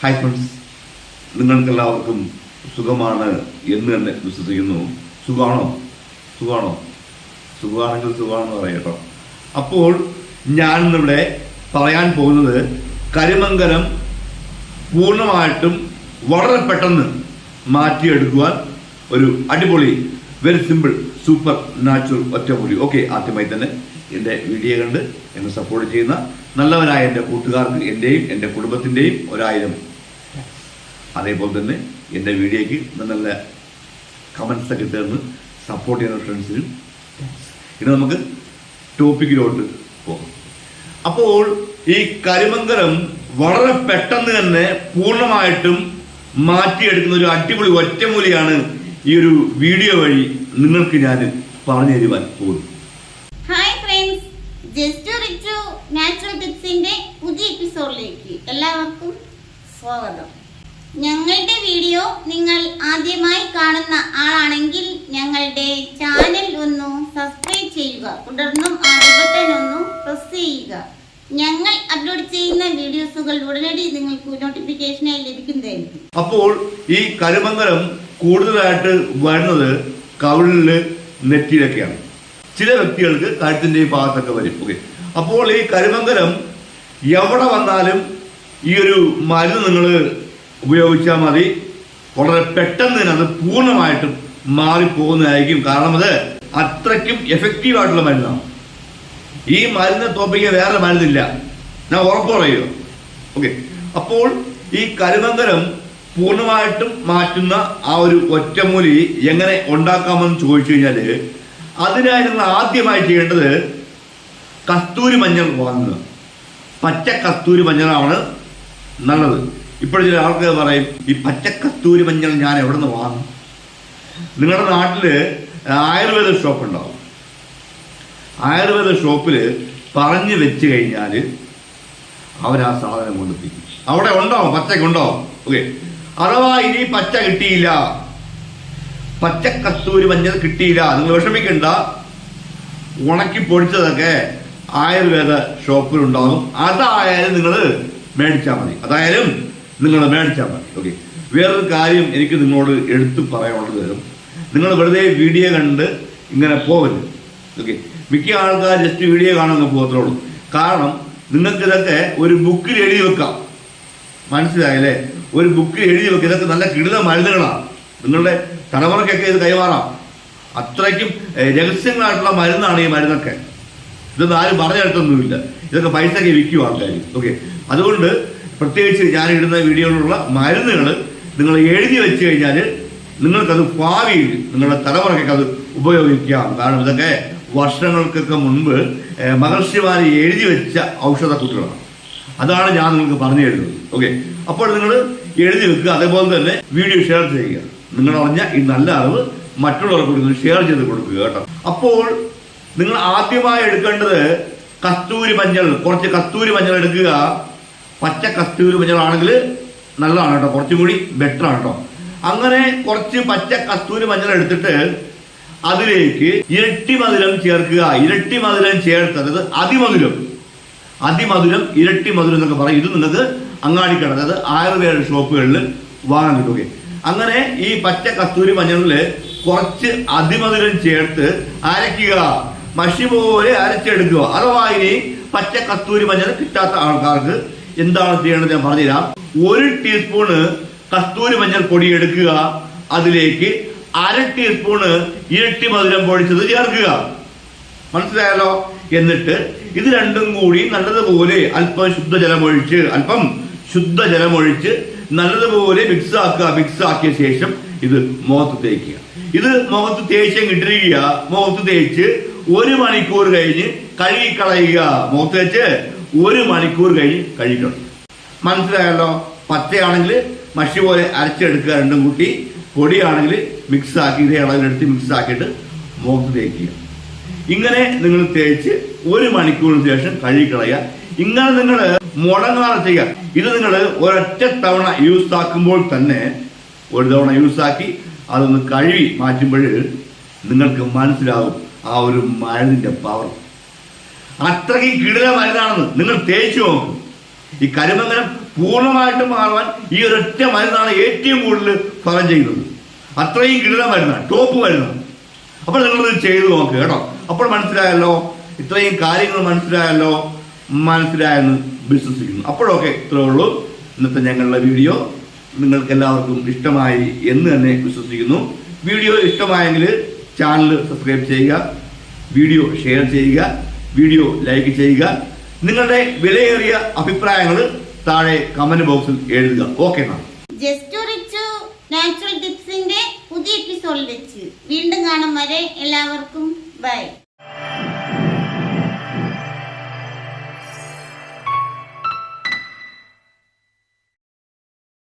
Hi friends നിങ്ങൾക്കെല്ലാവർക്കും സുഖമാണ് എന്ന് തന്നെ വിശ്വസിക്കുന്നു. സുഖമാണോ? സുഖമാണോ? സുഖമാണെങ്കിൽ സുഖമാണെന്ന് പറയട്ടോ അപ്പോൾ ഞാൻ ഇന്നിവിടെ പറയാൻ പോകുന്നത് കരിമംഗലം പൂർണമായിട്ടും വളരെ പെട്ടെന്ന് മാറ്റിയെടുക്കുവാൻ ഒരു അടിപൊളി വെരി സിമ്പിൾ സൂപ്പർ നാച്ചുറൽ ഒറ്റമൂലി. ഓക്കെ ആദ്യമായി തന്നെ എന്റെ വീഡിയോ കണ്ട് എന്നെ സപ്പോർട്ട് ചെയ്യുന്ന നല്ലവരായ എന്റെ കൂട്ടുകാർക്ക് എന്റെയും എന്റെ കുടുംബത്തിന്റെയും ഒരായിരം അതേപോലെ തന്നെ എന്റെ വീഡിയോയ്ക്ക് നല്ല നല്ല കമൻസ് ഒക്കെ തേർന്ന് സപ്പോർട്ട് ചെയ്യുന്ന ഫ്രണ്ട്സിനും ഇനി നമുക്ക് ടോപ്പിക്കിലോട്ട് പോകാം. അപ്പോൾ ഈ കരിമംഗലം വളരെ പെട്ടെന്ന് തന്നെ പൂർണമായിട്ടും മാറ്റിയെടുക്കുന്ന ഒരു അടിപൊളി ഒറ്റമൂലിയാണ് ഈ ഒരു വീഡിയോ വഴി നിങ്ങൾക്ക് ഞാൻ പറഞ്ഞു തരുവാൻ പോകുന്നു. ഹായ് ഫ്രണ്ട്സ് ജസ്റ്റ് നാച്ചുറൽ ടിപ്സിന്റെ പുതിയ എപ്പിസോഡിലേക്ക് എല്ലാവർക്കും സ്വാഗതം. ഞങ്ങളുടെ വീഡിയോ നിങ്ങൾ ആദ്യമായി കാണുന്ന ആളാണെങ്കിൽ ഞങ്ങളുടെ ചാനൽ ഒന്ന് സബ്സ്ക്രൈബ് ചെയ്യുക. തുടർന്നും ആ ബട്ടൺ ഒന്ന് പ്രസ് ചെയ്യുക. ഞങ്ങൾ അപ്ലോഡ് ചെയ്യുന്ന വീഡിയോസുകൾ ഉടനടി നിങ്ങൾക്ക് നോട്ടിഫിക്കേഷനായി ലഭിക്കുന്നതായിരിക്കും. അപ്പോൾ ഈ കരുമംഗലം കൂടുതലായിട്ട് വരുന്നത് കവിളിൽ നെറ്റിയിലൊക്കെയാണ്. ചില വ്യക്തികൾക്ക് കഴുത്തിന്റെ ഭാഗത്തൊക്കെ വരും. ഓക്കെ അപ്പോൾ ഈ കരുമംഗലം എവിടെ വന്നാലും ഈ ഒരു മരുന്ന് നിങ്ങൾ ഉപയോഗിച്ചാൽ മതി. വളരെ പെട്ടെന്ന് തന്നെ അത് പൂർണമായിട്ടും മാറിപ്പോകുന്നതായിരിക്കും. കാരണം അത് അത്രയ്ക്കും എഫക്റ്റീവ് ആയിട്ടുള്ള മരുന്നാണ്. ഈ മരുന്ന് തോപ്പിക്കാൻ വേറെ മരുന്നില്ല. ഞാൻ ഉറപ്പ് പറയുക ഓക്കെ അപ്പോൾ ഈ കരിമംഗലം പൂർണമായിട്ടും മാറ്റുന്ന ആ ഒരു ഒറ്റമൂലി എങ്ങനെ ഉണ്ടാക്കാമെന്ന് ചോദിച്ചു കഴിഞ്ഞാൽ അതിനായി നിങ്ങൾ ആദ്യമായി ചെയ്യേണ്ടത് കസ്തൂരി മഞ്ഞൾ വാങ്ങുക. പച്ച കസ്തൂരി മഞ്ഞളാണ് നല്ലത്. ഇപ്പോൾ ചില ആൾക്കാർ പറയും ഈ പച്ച കസ്തൂരി മഞ്ഞൾ ഞാൻ എവിടെ നിന്ന് വാങ്ങും? നിങ്ങളുടെ നാട്ടിൽ ആയുർവേദ ഷോപ്പ് ഉണ്ടാവും. ആയുർവേദ ഷോപ്പിൽ പറഞ്ഞു വെച്ച് കഴിഞ്ഞാൽ അവർ ആ സാധനം കൊണ്ടെത്തിക്കും. അവിടെ ഉണ്ടോ? പച്ചക്കുണ്ടോ? ഓക്കെ. അഥവാ ഇനി പച്ച കിട്ടിയില്ല പച്ച കസ്തൂരി മഞ്ഞൾ കിട്ടിയില്ല നിങ്ങൾ വിഷമിക്കണ്ട. ഉണക്കി പൊടിച്ചതൊക്കെ ആയുർവേദ ഷോപ്പിലുണ്ടാകും അതായാലും നിങ്ങൾ മേടിച്ചാൽ മതി. അതായാലും നിങ്ങൾ മേടിച്ചാൽ മതി. ഓക്കെ വേറൊരു കാര്യം എനിക്ക് നിങ്ങളോട് എടുത്തു പറയാനുള്ളത് നിങ്ങൾ വെറുതെ വീഡിയോ കണ്ട് ഇങ്ങനെ പോകരുത് ഓക്കെ മിക്ക ആൾക്കാർ ജസ്റ്റ് വീഡിയോ കാണാൻ പോകത്തുള്ളൂ കാരണം നിങ്ങൾക്ക് ഇതൊക്കെ ഒരു ബുക്കിൽ എഴുതി വെക്കാം. മനസ്സിലായല്ലേ? ഒരു ബുക്കിൽ എഴുതി വെക്കുക ഇതൊക്കെ നല്ല കിടില മരുന്നുകളാണ്. നിങ്ങളുടെ തലമുറയ്ക്കൊക്കെ ഇത് കൈമാറാം. അത്രയ്ക്കും രഹസ്യങ്ങളായിട്ടുള്ള മരുന്നാണ് ഈ മരുന്നൊക്കെ. ഇതൊന്നും ആരും പറഞ്ഞെടുത്തൊന്നുമില്ല ഇതൊക്കെ പൈസയ്ക്ക് വിൽക്കും ആൾക്കാർ ഓക്കെ അതുകൊണ്ട് പ്രത്യേകിച്ച് ഞാൻ ഇടുന്ന വീഡിയോയിലുള്ള മരുന്നുകൾ നിങ്ങൾ എഴുതി വെച്ച് കഴിഞ്ഞാൽ നിങ്ങൾക്കത് ഭാവിയിൽ നിങ്ങളുടെ തലമുറയ്ക്ക് അത് ഉപയോഗിക്കാം. കാരണം ഇതൊക്കെ വർഷങ്ങൾക്കൊക്കെ മുൻപ് ഏഹ്, എഴുതി വെച്ച ഔഷധ ഔഷധക്കൂട്ടുകളാണ്. അതാണ് ഞാൻ നിങ്ങൾക്ക് പറഞ്ഞു തരുന്നത്. ഓക്കെ? അപ്പോൾ നിങ്ങൾ എഴുതി വെക്കുക. അതേപോലെ തന്നെ വീഡിയോ ഷെയർ ചെയ്യുക. നിങ്ങൾ അറിഞ്ഞ ഈ നല്ല അറിവ് മറ്റുള്ളവർക്ക് നിങ്ങൾ ഷെയർ ചെയ്ത് കൊടുക്കുക കേട്ടോ. അപ്പോൾ നിങ്ങൾ ആദ്യമായി എടുക്കേണ്ടത് കസ്തൂരി മഞ്ഞൾ കുറച്ച് കസ്തൂരി മഞ്ഞൾ എടുക്കുക. പച്ച കസ്തൂരി മഞ്ഞളാണെങ്കിൽ നല്ലതാണ് കേട്ടോ. കുറച്ചും കൂടി ബെറ്റർ ആണ് കേട്ടോ. അങ്ങനെ കുറച്ച് പച്ച കസ്തൂരി മഞ്ഞൾ എടുത്തിട്ട് അതിലേക്ക് ഇരട്ടി മധുരം ചേർക്കുക. ഇരട്ടി മധുരം ചേർത്ത് അതായത് അതിമധുരം. അതിമധുരം ഇരട്ടി മധുരം എന്നൊക്കെ പറയും. ഇത് നിങ്ങൾക്ക് അങ്ങാടി കിടന്നത് ആയുർവേദ ഷോപ്പുകളിൽ വാങ്ങാൻ കിട്ടുക അങ്ങനെ ഈ പച്ച കസ്തൂരി മഞ്ഞളിൽ കുറച്ച് അതിമധുരം ചേർത്ത് അരയ്ക്കുക. മഷി പോലെ അരച്ചെടുക്കുക. അഥവാ ഇനി പച്ച കസ്തൂരി മഞ്ഞൾ കിട്ടാത്ത ആൾക്കാർക്ക് എന്താണ് ചെയ്യേണ്ടത് ഞാൻ പറഞ്ഞുതരാം. ഒരു ടീസ്പൂണ് കസ്തൂരി മഞ്ഞൾ പൊടി എടുക്കുക. അതിലേക്ക് അര ടീസ്പൂണ് ഇരട്ടി മധുരം പൊടിച്ചത് ചേർക്കുക. മനസ്സിലായല്ലോ? എന്നിട്ട് ഇത് രണ്ടും കൂടി നല്ലതുപോലെ അല്പം ശുദ്ധജലമൊഴിച്ച് അല്പം ശുദ്ധജലമൊഴിച്ച് നല്ലതുപോലെ മിക്സ് ആക്കുക. മിക്സ് ആക്കിയ ശേഷം ഇത് മുഖത്ത് തേക്കുക. ഇത് മുഖത്ത് തേച്ച് കിട്ടിരിക്കുക മുഖത്ത് തേച്ച് ഒരു മണിക്കൂർ കഴിഞ്ഞ് കഴുകിക്കളയുക മുഖത്ത് തേച്ച് ഒരു മണിക്കൂർ കഴിഞ്ഞ് കഴിക്കണം. മനസ്സിലായല്ലോ? പച്ചയാണെങ്കിൽ മഷി പോലെ അരച്ചെടുക്കുക രണ്ടും കൂട്ടി പൊടിയാണെങ്കിൽ മിക്സ് ആക്കി ഇതേ അളവിലെടുത്ത് മിക്സ് ആക്കിയിട്ട് മുഖത്ത് തേക്കുക. ഇങ്ങനെ നിങ്ങൾ തേച്ച് ഒരു മണിക്കൂറിന് ശേഷം കഴുകിക്കളയുക. ഇങ്ങനെ നിങ്ങൾ മുടങ്ങാതെ ചെയ്യുക. ഇത് നിങ്ങൾ ഒരൊറ്റ തവണ യൂസ് ആക്കുമ്പോൾ തന്നെ ഒരു തവണ യൂസ് ആക്കി അതൊന്ന് കഴുകി മാറ്റുമ്പോൾ നിങ്ങൾക്ക് മനസ്സിലാവും ആ ഒരു മരുന്നിന്റെ പവർ അത്രയ്ക്കും കിടില മരുന്നാണെന്ന് നിങ്ങൾ തേച്ചു നോക്കും. ഈ കരിമംഗലം പൂർണമായിട്ടും മാറുവാൻ ഈ ഒരൊറ്റ മരുന്നാണ് ഏറ്റവും കൂടുതൽ ഫലം ചെയ്യുന്നത്. അത്രയും കിടില മരുന്നാണ് ടോപ്പ് മരുന്നാണ് അപ്പോൾ നിങ്ങളിത് ചെയ്തു നോക്കുക കേട്ടോ. അപ്പോൾ മനസ്സിലായല്ലോ ഇത്രയും കാര്യങ്ങൾ മനസ്സിലായല്ലോ മനസ്സിലായെന്ന് വിശ്വസിക്കുന്നു. അപ്പോഴൊക്കെ ഇത്രേ ഉള്ളൂ. ഇന്നത്തെ ഞങ്ങളുടെ വീഡിയോ നിങ്ങൾക്ക് എല്ലാവർക്കും ഇഷ്ടമായി എന്ന് തന്നെ വിശ്വസിക്കുന്നു. വീഡിയോ ഇഷ്ടമായെങ്കിൽ ചാനൽ സബ്സ്ക്രൈബ് ചെയ്യുക വീഡിയോ ഷെയർ ചെയ്യുക വീഡിയോ ലൈക്ക് ചെയ്യുക. നിങ്ങളുടെ വിലയേറിയ അഭിപ്രായങ്ങൾ താഴെ കമന്റ് ബോക്സിൽ എഴുതുക. ഓക്കെ നാച്ചുറൽ ടിപ്സിന്റെ പുതിയ എപ്പിസോഡിൽ വെച്ച്. വീണ്ടും കാണും വരെ എല്ലാവർക്കും. ബൈ